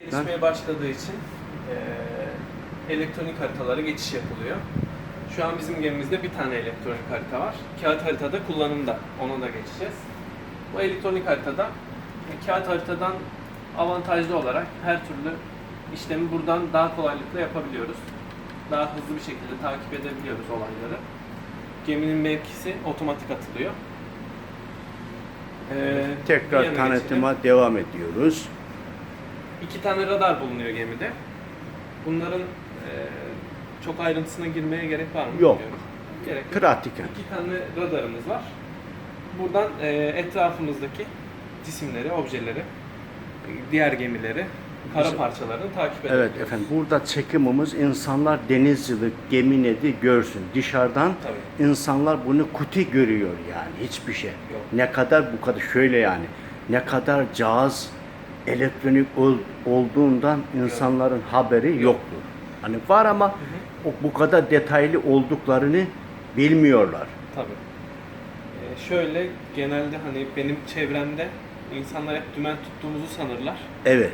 Gelişmeye başladığı için eee, elektronik haritalara geçiş yapılıyor. Şu an bizim gemimizde bir tane elektronik harita var. Kağıt haritada kullanımda. Ona da geçeceğiz. Bu elektronik haritada e, kağıt haritadan avantajlı olarak her türlü işlemi buradan daha kolaylıkla yapabiliyoruz. Daha hızlı bir şekilde takip edebiliyoruz olayları. Geminin mevkisi otomatik atılıyor. Bir Tekrar yana tanıtıma devam ediyoruz. İki tane radar bulunuyor gemide. Bunların e, çok ayrıntısına girmeye gerek var mı? Yok. bilmiyorum. Gerek yok. İki tane radarımız var. Buradan e, etrafımızdaki cisimleri, objeleri, diğer gemileri, kara parçalarını takip Evet edebiliyoruz. efendim burada çekimimiz insanlar denizcilik, gemi nedir görsün. Dışarıdan Tabii. insanlar bunu kuti görüyor yani hiçbir şey. Yok. Ne kadar bu kadar şöyle yani ne kadar cihaz elektronik ol- olduğundan insanların haberi yoktur. Hani var ama o bu kadar detaylı olduklarını bilmiyorlar. Tabii. E, şöyle genelde hani benim çevremde insanlar hep dümen tuttuğumuzu sanırlar. Evet.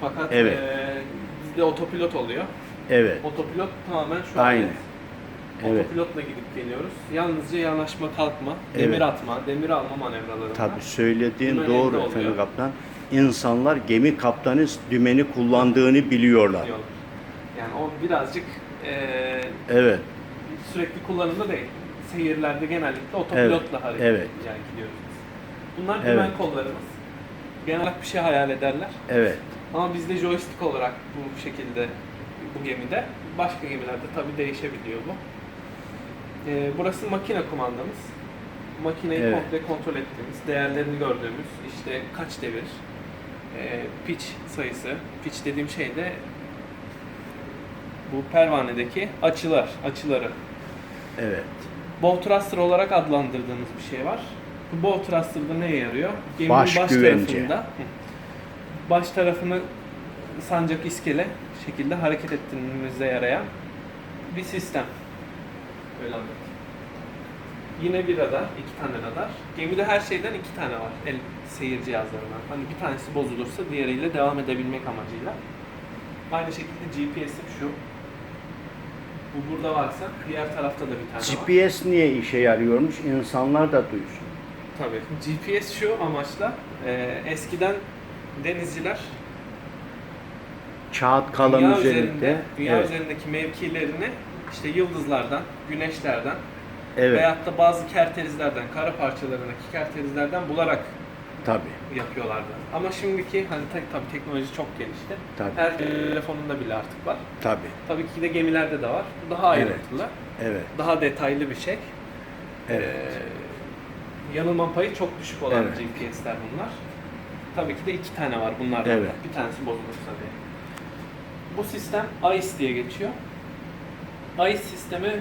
Fakat Evet. e, bizde otopilot oluyor. Evet. Otopilot tamamen şu Aynen. an Evet. Otopilotla gidip geliyoruz. Yalnızca yanaşma kalkma, Evet. demir atma, demir alma manevraları Tabii söylediğin Dümen doğru efendim kaptan. İnsanlar gemi kaptanı dümeni kullandığını biliyorlar. Yani o birazcık eee, Evet. sürekli kullanımda değil. Seyirlerde genellikle otopilotla hareket evet. yani gidiyoruz. Bunlar Evet. dümen kollarımız. Genel olarak bir şey hayal ederler. Evet. Ama bizde joystick olarak bu şekilde bu gemide. Başka gemilerde tabii değişebiliyor bu. Ee, burası makine kumandamız. Makineyi Evet. komple kontrol ettiğimiz, değerlerini gördüğümüz, işte kaç devir, e, pitch sayısı. Pitch dediğim şey de bu pervanedeki açılar, açıları. Evet. Bow thruster olarak adlandırdığımız bir şey var. Bu bow thruster'da neye yarıyor? Geminin Baş baş, güvence. tarafında baş tarafını sancak iskele şekilde hareket ettirmemize yarayan bir sistem. Öyle anlatayım. Yine bir radar, iki tane radar. Gemide her şeyden iki tane var el seyir cihazlarından. Hani bir tanesi bozulursa diğeriyle devam edebilmek amacıyla. Aynı şekilde GPS'im şu. Bu burada varsa diğer tarafta da bir tane var. GPS niye işe yarıyormuş? İnsanlar da duysun. Tabii. GPS şu amaçla e, eskiden denizciler Kağıt kalem dünya üzerinde. üzerinde dünya evet. üzerindeki mevkilerini işte yıldızlardan, güneşlerden evet. veyahut da bazı kerterizlerden, kara parçalarındaki kerterizlerden bularak Tabii. yapıyorlardı. Ama şimdiki hani tek tabii teknoloji çok gelişti. Tabii. Her telefonunda bile artık var. Tabii. Tabii ki de gemilerde de var. Bu daha Evet. ayrıntılı, Evet. daha detaylı bir şey. Evet. Ee, yanılma payı çok düşük olan Evet. GPS'ler bunlar. Tabii ki de iki tane var bunlardan. Evet. Bir tanesi bozulursa diye. Bu sistem ICE diye geçiyor. ICE sistemi